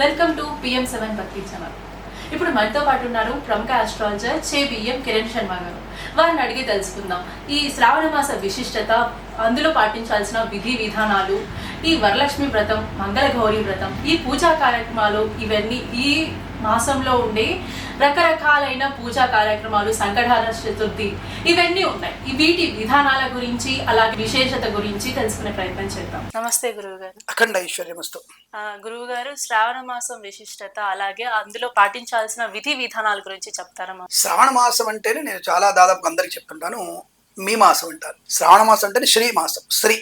Welcome to PM seven Bhakti channel. ఇప్పుడు మనతో పాటు ఉన్నారు ప్రముఖ ఆస్ట్రాలజర్ చే బిఎం కిరణ్ శర్మ గారు. వారిని అడిగి తెలుసుకుందాం. ఈ శ్రావణ మాస విశిష్టత అందులో పాటించాల్సిన విధి విధానాలు ఈ వరలక్ష్మి వ్రతం మంగళగౌరి వ్రతం ఈ పూజా కార్యక్రమాలు ఇవన్నీ ఈ మాసంలో ఉండే రకరకాలైన పూజా కార్యక్రమాలు సంకటహార చతుర్థి ఇవన్నీ ఉన్నాయి. ఈ వీటి విధానాల గురించి అలాగే విశేషత గురించి తెలుసుకునే ప్రయత్నం చేద్దాం. నమస్తే గురువు గారు అఖండ ఐశ్వర్యమస్తు. గురువు గారు శ్రావణ మాసం విశిష్టత అలాగే అందులో పాటించాల్సిన విధి విధానాల గురించి చెప్తారా? శ్రావణ మాసం అంటేనే నేను చాలా దాదాపు అందరికి చెప్తుంటాను మీ మాసం అంటారు. శ్రావణ మాసం అంటేనే శ్రీ మాసం శ్రీ.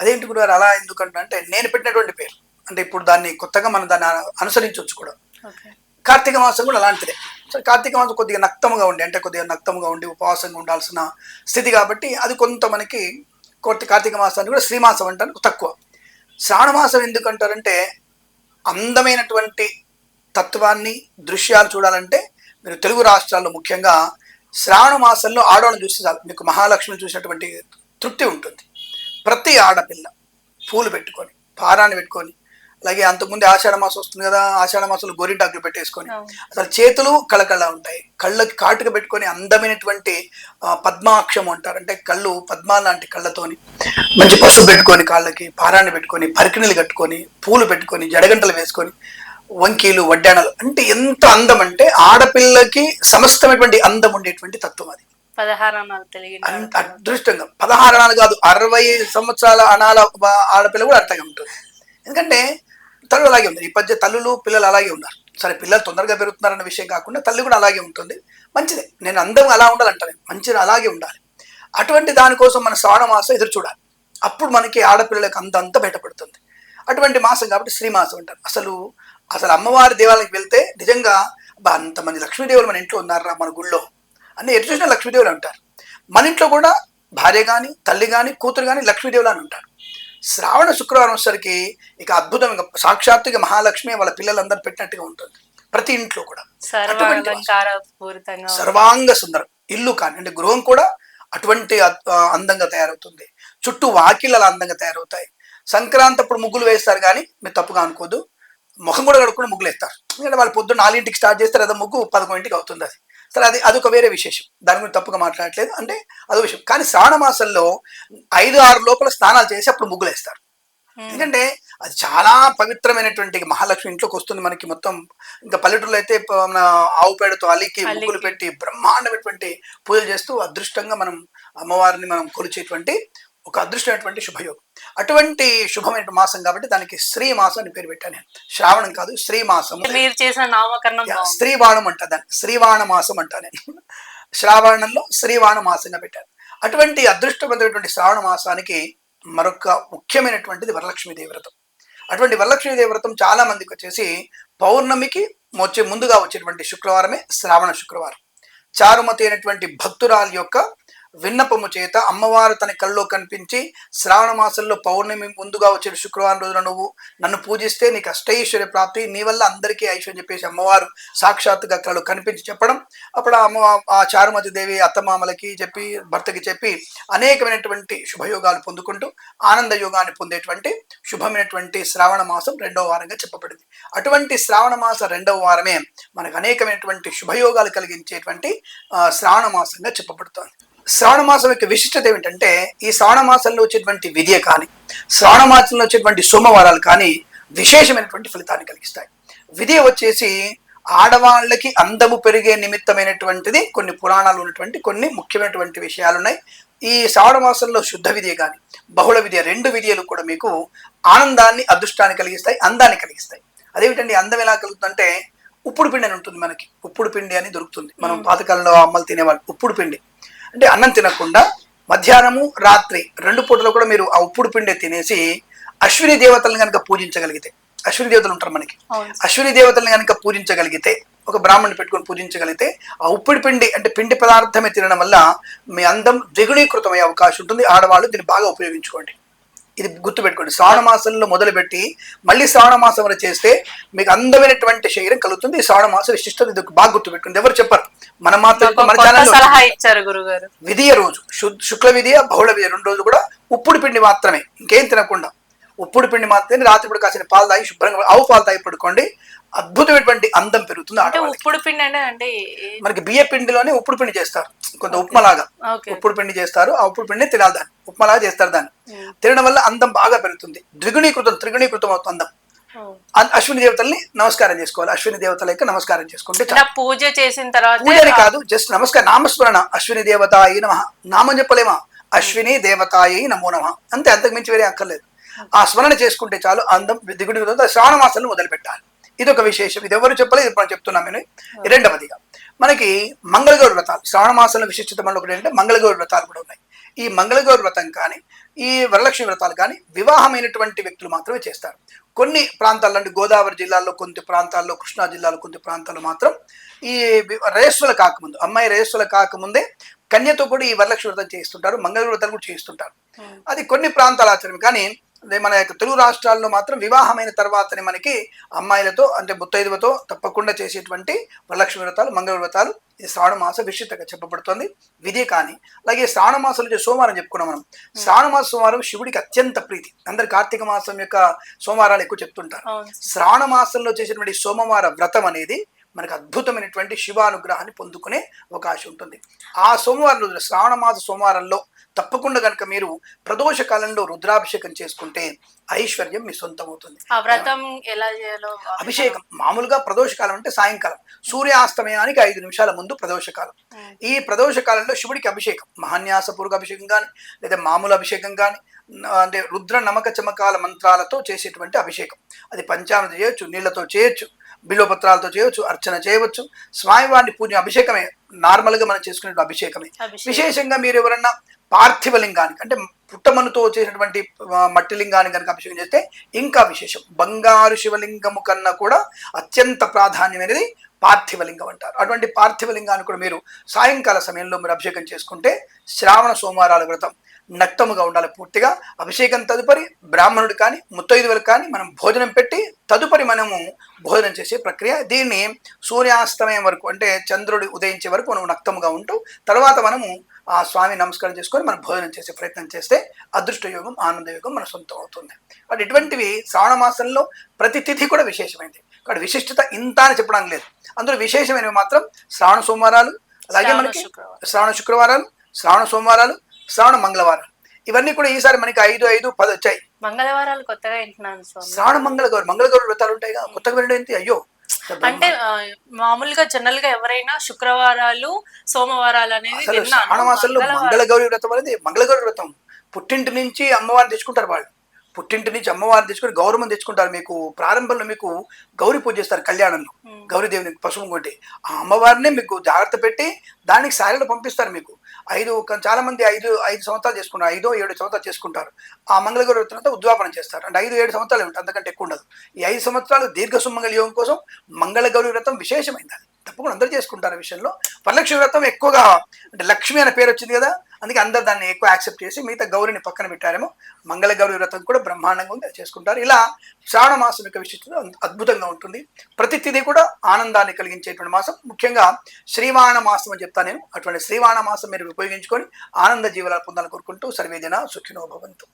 అదేంటి గురుగారు అలా ఎందుకంటే అంటే నేను పెట్టినటువంటి పేరు. అంటే ఇప్పుడు దాన్ని కొత్తగా మనం దాన్ని అనుసరించవచ్చు కూడా. కార్తీక మాసం కూడా అలాంటిదే. సో కార్తీక మాసం కొద్దిగా నక్తముగా ఉండి అంటే కొద్దిగా నక్తముగా ఉండి ఉపవాసంగా ఉండాల్సిన స్థితి కాబట్టి అది కొంత మనకి కొత్త కార్తీక మాసాన్ని కూడా శ్రీమాసం అంటారు తక్కువ. శ్రావణమాసం ఎందుకంటారంటే అందమైనటువంటి తత్వాన్ని దృశ్యాలు చూడాలంటే మీరు తెలుగు రాష్ట్రాల్లో ముఖ్యంగా శ్రావణ మాసంలో ఆడవాళ్ళని చూస్తే చాలు. మీకు మహాలక్ష్మిని చూసినటువంటి తృప్తి ఉంటుంది. ప్రతి ఆడపిల్ల పూలు పెట్టుకొని పారాన్ని పెట్టుకొని అలాగే అంతకుముందు ఆషాఢ మాసం వస్తుంది కదా ఆషాఢ మాసంలో గోరింటాకులు పెట్టేసుకొని. అసలు చేతులు కళకళ ఉంటాయి. కళ్ళకి కాటుక పెట్టుకొని అందమైనటువంటి పద్మాక్షం అంటారు. అంటే కళ్ళు పద్మా లాంటి కళ్ళతోని మంచి పసుపు పెట్టుకొని కాళ్ళకి పారాన్ని పెట్టుకొని పరికిణీలు కట్టుకొని పూలు పెట్టుకొని జడగంటలు వేసుకొని వంకీలు వడ్డాణాలు అంటే ఎంత అందం అంటే ఆడపిల్లకి సమస్తమైనటువంటి అందం ఉండేటువంటి తత్వం అది. అనాలు అదృష్టంగా. పదహారు అణాలు కాదు అరవై సంవత్సరాల అణాల బ- ఆడపిల్ల కూడా అంతగా ఉంటుంది. ఎందుకంటే తల్లు అలాగే ఉంది. ఈ పద్య తల్లులు పిల్లలు అలాగే ఉన్నారు. సరే పిల్లలు తొందరగా పెరుగుతున్నారన్న విషయం కాకుండా తల్లి కూడా అలాగే ఉంటుంది. మంచిదే. నేను అందం అలా ఉండాలంటాను మంచిది అలాగే ఉండాలి. అటువంటి దానికోసం మన శ్రావణ మాసం ఎదురు చూడాలి. అప్పుడు మనకి ఆడపిల్లలకు అంత అంత బయటపడుతుంది. అటువంటి మాసం కాబట్టి శ్రీమాసం అంటారు. అసలు అసలు అమ్మవారి దేవాలయానికి వెళ్తే నిజంగా అంతమంది లక్ష్మీదేవులు మన ఇంట్లో ఉన్నారా మన గుళ్ళో అన్ని ఎటు చూసినా లక్ష్మీదేవులు అంటారు. మన ఇంట్లో కూడా భార్య కానీ తల్లి కానీ కూతురు కానీ లక్ష్మీదేవులు అని ఉంటారు. శ్రావణ శుక్రవారం వచ్చేసరికి ఇక అద్భుతం ఇక సాక్షాత్తుగా మహాలక్ష్మి వాళ్ళ పిల్లలందరూ పెట్టినట్టుగా ఉంటుంది. ప్రతి ఇంట్లో కూడా. సర్వాంగ సుందరం. ఇల్లు కానీ అంటే గృహం కూడా అటువంటి అందంగా తయారవుతుంది. చుట్టూ వాకిళ్ళు అలా అందంగా తయారవుతాయి. సంక్రాంతి అప్పుడు ముగ్గులు వేస్తారు కానీ మీరు తప్పుగా అనుకోదు ముఖం కూడా కడుక్కుని ముగ్గులు వేస్తారు ఎందుకంటే వాళ్ళు పొద్దున్న నాలుగింటికి స్టార్ట్ చేస్తారు అదే ముగ్గు పదకొండింటికి అవుతుంది అది. సరే అది అదొక వేరే విశేషం. దాని గురించి తప్పుగా మాట్లాడట్లేదు. అంటే అదో విషయం. కానీ శ్రావణ మాసంలో ఐదు ఆరు లోపల స్నానాలు చేసి అప్పుడు ముగ్గులు వేస్తారు ఎందుకంటే అది చాలా పవిత్రమైనటువంటి మహాలక్ష్మి ఇంట్లోకి వస్తుంది మనకి మొత్తం. ఇంకా పల్లెటూరులో అయితే మన ఆవు పేడతో అలికి. ముగ్గులు. పెట్టి బ్రహ్మాండమైనటువంటి పూజలు చేస్తూ అదృష్టంగా మనం అమ్మవారిని మనం కొలిచేటువంటి ఒక అదృష్టమైనటువంటి శుభయోగం. అటువంటి శుభమైన మాసం కాబట్టి దానికి శ్రీ మాసం అని పేరు పెట్టాను నేను. శ్రావణం కాదు శ్రీ మాసం. మీరు చేసిన నామకరణం. స్త్రీవాణం అంట దాన్ని. శ్రీవాణ మాసం అంటా నేను. శ్రావణంలో శ్రీవాణ మాసంగా పెట్టాను. అటువంటి అదృష్టవంతమైనటువంటి శ్రావణ మాసానికి మరొక ముఖ్యమైనటువంటిది వరలక్ష్మీదేవి వ్రతం అటువంటి వరలక్ష్మీదేవి వ్రతం చాలా మందికి వచ్చేసి పౌర్ణమికి వచ్చే ముందుగా వచ్చేటువంటి శుక్రవారమే శ్రావణ శుక్రవారం. చారుమతి అయినటువంటి భక్తురాలి యొక్క విన్నపము చేత అమ్మవారు తన కళ్ళలో కనిపించి శ్రావణ మాసంలో పౌర్ణమి ముందుగా వచ్చే శుక్రవారం రోజున నువ్వు నన్ను పూజిస్తే నీకు అష్టైశ్వర్య ప్రాప్తి నీ వల్ల అందరికీ ఐశ్వర్యం చెప్పేసి అమ్మవారు సాక్షాత్తుగా కళ్ళు కనిపించి చెప్పడం. అప్పుడు ఆ అమ్మ ఆ చారుమతి దేవి అత్తమామలకి చెప్పి భర్తకి చెప్పి అనేకమైనటువంటి శుభయోగాలు పొందుకుంటూ ఆనంద యోగాన్ని పొందేటువంటి శుభమైనటువంటి శ్రావణ మాసం రెండవ వారంగా చెప్పబడింది. అటువంటి శ్రావణ మాస రెండవ వారమే మనకు అనేకమైనటువంటి శుభయోగాలు కలిగించేటువంటి శ్రావణ మాసంగా చెప్పబడుతోంది. శ్రావణ మాసం యొక్క విశిష్టత ఏమిటంటే ఈ శ్రావణ మాసంలో వచ్చేటువంటి విద్య కానీ శ్రావణ మాసంలో వచ్చేటువంటి సోమవారాలు కానీ విశేషమైనటువంటి ఫలితాన్ని కలిగిస్తాయి. విద్య వచ్చేసి ఆడవాళ్ళకి అందము పెరిగే నిమిత్తమైనటువంటిది కొన్ని పురాణాలు ఉన్నటువంటి కొన్ని ముఖ్యమైనటువంటి విషయాలు ఉన్నాయి ఈ శ్రావణ మాసంలో శుద్ధ విద్య కానీ బహుళ విద్య రెండు విద్యలు కూడా మీకు ఆనందాన్ని అదృష్టాన్ని కలిగిస్తాయి అందాన్ని కలిగిస్తాయి. అదేమిటండి అందం ఎలా కలుగుతుందంటే ఉప్పుడు పిండి అని ఉంటుంది మనకి. ఉప్పుడు పిండి అని దొరుకుతుంది. మనం పాతకాలంలో అమ్మలు తినేవాళ్ళు ఉప్పుడు పిండి. అంటే అన్నం తినకుండా మధ్యాహ్నము రాత్రి రెండు పూటలు కూడా మీరు ఆ ఉప్పుడు పిండి తినేసి అశ్విని దేవతలను కనుక పూజించగలిగితే అశ్విని దేవతలు ఉంటారు మనకి. అశ్విని దేవతలను కనుక పూజించగలిగితే ఒక బ్రాహ్మణుని పెట్టుకొని పూజించగలిగితే ఆ ఉప్పుడు పిండి అంటే పిండి పదార్థమే తినడం వల్ల మీ అందం ద్విగుణీకృతం అయ్యే అవకాశం ఉంటుంది ఆడవాళ్ళు దీన్ని బాగా ఉపయోగించుకోండి ఇది గుర్తుపెట్టుకోండి. శ్రావణ మాసంలో మొదలుపెట్టి మళ్ళీ శ్రావణ మాసం వరకు చేస్తే మీకు అందమైనటువంటి శరీరం కలుగుతుంది. ఈ శ్రావణ మాసం విశిష్టత ఇది బాగా గుర్తుపెట్టుకోండి. ఎవరు చెప్పరు. మన మాత్రం మన కొత్త ఛానల్లో సలహా ఇచ్చారు గురుగారు. విధియ రోజు. శుక్ల విధియ బహుళ విధియ రెండు రోజులు కూడా ఉప్పుడు పిండి మాత్రమే. ఇంకేం తినకుండా. ఉప్పుడు పిండి మాత్రమే రాత్రిపూట కాసిన పాలు తాగి శుభ్రంగా ఆవు పాలు తాగి పడుకోండి. అద్భుతమైనటువంటి అందం పెరుగుతుంది ఉప్పుడు పిండి అంటే మనకి బియ్య పిండిలోనే ఉప్పుడు పిండి చేస్తారు. కొంత ఉప్మలాగా ఉప్పుడు పిండి చేస్తారు. ఆ ఉప్పుడు పిండి తినాలి దాన్ని. ఉప్మలాగా చేస్తారు దాన్ని. తినడం వల్ల అందం బాగా పెరుగుతుంది. ద్విగుణీకృతం త్రిగుణీకృతం అవుతుంది అందం. అశ్విని దేవతల్ని నమస్కారం చేసుకోవాలి. అశ్విని దేవతల యొక్క నమస్కారం చేసుకుంటే పూజ చేసిన తర్వాత పూజని కాదు జస్ట్ నమస్కారం నామస్మరణ. అశ్విని దేవతాయి నమ. నామం చెప్పలేమా? అశ్విని దేవతాయి నమో నమ. అంతే అంతకు మించి వేరే అక్కర్లేదు. ఆ స్మరణ చేసుకుంటే చాలు అందం దిగుడి శ్రావణ మాసంలో మొదలు పెట్టాలి ఇది ఒక విశేషం ఇది ఎవరు చెప్పలేదు ఇప్పుడు మనం చెప్తున్నాం నేను. రెండవదిగా మనకి మంగళగౌరి వ్రతాలు శ్రావణ మాసంలో విశిష్టత మనలో ఒకటి ఏంటంటే మంగళగౌరి వ్రతాలు కూడా ఉన్నాయి. ఈ మంగళగౌరి వ్రతం కానీ ఈ వరలక్ష్మి వ్రతాలు కానీ వివాహమైనటువంటి వ్యక్తులు మాత్రమే చేస్తారు. కొన్ని ప్రాంతాల్లో అంటే గోదావరి జిల్లాల్లో కొన్ని ప్రాంతాల్లో కృష్ణా జిల్లాలో కొన్ని ప్రాంతాల్లో మాత్రం ఈ రేసుల కాకముందు అమ్మాయి రేసుల కాకముందే కన్యతో కూడా ఈ వరలక్ష్మి వ్రతం చేస్తుంటారు మంగళ వ్రతాలు కూడా చేస్తుంటారు. అది కొన్ని ప్రాంతాల ఆచరణ కానీ అదే మన యొక్క తెలుగు రాష్ట్రాల్లో మాత్రం వివాహమైన తర్వాతనే మనకి అమ్మాయిలతో అంటే ముత్తైదువతో తప్పకుండా చేసేటువంటి వరలక్ష్మి వ్రతాలు మంగళ వ్రతాలు ఈ శ్రావణ మాస విశిష్టంగా చెప్పబడుతుంది. విధి కానీ అలాగే శ్రావణ మాసంలో వచ్చే సోమవారం చెప్పుకున్నాం మనం. శ్రావణ మాస సోమవారం శివుడికి అత్యంత ప్రీతి. అందరు కార్తీక మాసం యొక్క సోమవారాలు ఎక్కువ చెప్తుంటారు. శ్రావణ మాసంలో చేసేటువంటి సోమవార వ్రతం అనేది మనకు అద్భుతమైనటువంటి శివానుగ్రహాన్ని పొందుకునే అవకాశం ఉంటుంది. ఆ సోమవారం రోజున శ్రావణ మాస సోమవారంలో తప్పకుండా కనుక మీరు ప్రదోష కాలంలో రుద్రాభిషేకం చేసుకుంటే ఐశ్వర్యం మీ సొంతం అవుతుంది ఆ వ్రతం ఎలా చేయాలో అభిషేకం. మామూలుగా ప్రదోషకాలం అంటే సాయంకాలం. సూర్యాస్తమయానికి ఐదు నిమిషాల ముందు ప్రదోషకాలం ఉమ్. ఈ ప్రదోష కాలంలో శివుడికి అభిషేకం మహాన్యాసపూర్వక అభిషేకం కానీ లేదా మామూలు అభిషేకం కానీ అంటే రుద్ర నమక చమకాల మంత్రాలతో చేసేటువంటి అభిషేకం. అది పంచామృత చేయొచ్చు నీళ్ళతో చేయొచ్చు. బిల్వపత్రాలతో చేయొచ్చు అర్చన చేయవచ్చు. స్వామివారిని పూజ అభిషేకమే నార్మల్గా మనం చేసుకునే అభిషేకమే. అభిషేకం. విశేషంగా మీరు ఎవరన్నా పార్థివ లింగానికి అంటే పుట్టమనుతో చేసినటువంటి మట్టి లింగాన్ని కనుక అభిషేకం చేస్తే ఇంకా విశేషం. బంగారు శివలింగము కన్నా కూడా అత్యంత ప్రాధాన్యమైనది పార్థివ లింగం అంటారు. అటువంటి పార్థివ లింగాన్ని కూడా మీరు సాయంకాల సమయంలో మీరు అభిషేకం చేసుకుంటే శ్రావణ సోమవారాల వ్రతం నక్తముగా ఉండాలి పూర్తిగా. అభిషేకం తదుపరి బ్రాహ్మణుడు కానీ ముత్తైదువులు కానీ మనం భోజనం పెట్టి తదుపరి మనము భోజనం చేసే ప్రక్రియ. దీన్ని సూర్యాస్తమయం వరకు అంటే చంద్రుడు ఉదయించే వరకు మనం నక్తముగా ఉంటూ తర్వాత మనము ఆ స్వామి నమస్కారం చేసుకొని మనం భోజనం చేసే ప్రయత్నం చేస్తే అదృష్ట యోగం ఆనంద యోగం మన సొంతం అవుతుంది. కాబట్టి ఇటువంటివి శ్రావణ మాసంలో ప్రతి తిథి కూడా విశేషమైంది కాబట్టి విశిష్టత ఇంత అని చెప్పడం లేదు. అందులో విశేషమైనవి మాత్రం శ్రావణ సోమవారాలు అలాగే మనకి. శ్రావణ శుక్రవారాలు శ్రావణ సోమవారాలు శ్రావణ మంగళవారాలు ఇవన్నీ కూడా ఈసారి మనకి ఐదు ఐదు పది వచ్చాయి. మంగళవారాలు కొత్తగా వింటున్నాను శ్రావణ మంగళ గౌరి మంగళ గౌరి వ్రతాలు ఉంటాయి కొత్తగా వినడం ఏంటి? అయ్యో! అంటే మామూలుగా జనరల్గా ఎవరైనా శుక్రవారాలు సోమవారాలు అనేది అసలు విన్నాను. శ్రావణ మాసంలో మంగళవారం- మంగళ గౌరి వ్రతం అనేది మంగళ గౌరి వ్రతం. పుట్టింటి నుంచి అమ్మవారిని తెచ్చుకుంటారు వాళ్ళు. పుట్టింటి నుంచి అమ్మవారిని తెచ్చుకొని గౌరవం తెచ్చుకుంటారు మీకు. ప్రారంభంలో మీకు గౌరీ పూజ చేస్తారు కళ్యాణంలో. గౌరీదేవిని పశువు కొట్టి. ఆ అమ్మవారిని మీకు జాగ్రత్త పెట్టి దానికి శారీలో పంపిస్తారు మీకు. ఐదు చాలామంది చాలా మంది ఐదు ఐదు సంవత్సరాలు చేసుకుంటారు ఐదో ఏడు సంవత్సరాలు చేసుకుంటారు. ఆ మంగళగౌరి తర్వాత ఉద్వాపనం చేస్తారు. అంటే ఐదు ఏడు సంవత్సరాలు ఉంటుంది అంతకంటే ఎక్కువ ఉండదు. ఈ ఐదు సంవత్సరాలు దీర్ఘ సుమంగళ యోగం కోసం మంగళగౌరి వ్రతం విశేషమైంది. తప్పకుండా అందరూ చేసుకుంటారు ఆ విషయంలో. వరలక్ష్మి వ్రతం ఎక్కువగా అంటే లక్ష్మి అనే పేరు వచ్చింది కదా అందుకే అందరు దాన్ని ఎక్కువ యాక్సెప్ట్ చేసి మిగతా గౌరిని పక్కన పెట్టారేమో మంగళ గౌరి వ్రతం కూడా బ్రహ్మాండంగా ఉంది చేసుకుంటారు. ఇలా శ్రావణ మాసం యొక్క విశిష్టత అద్భుతంగా ఉంటుంది. ప్రతి తిథి కూడా ఆనందాన్ని కలిగించేటువంటి మాసం. ముఖ్యంగా శ్రీవాణ మాసం అని చెప్తాను నేను. అటువంటి శ్రీవాణ మాసం మీరు ఉపయోగించుకొని ఆనంద జీవనాలు పొందాలని కోరుకుంటూ సర్వేజన సుఖినో భవంతు.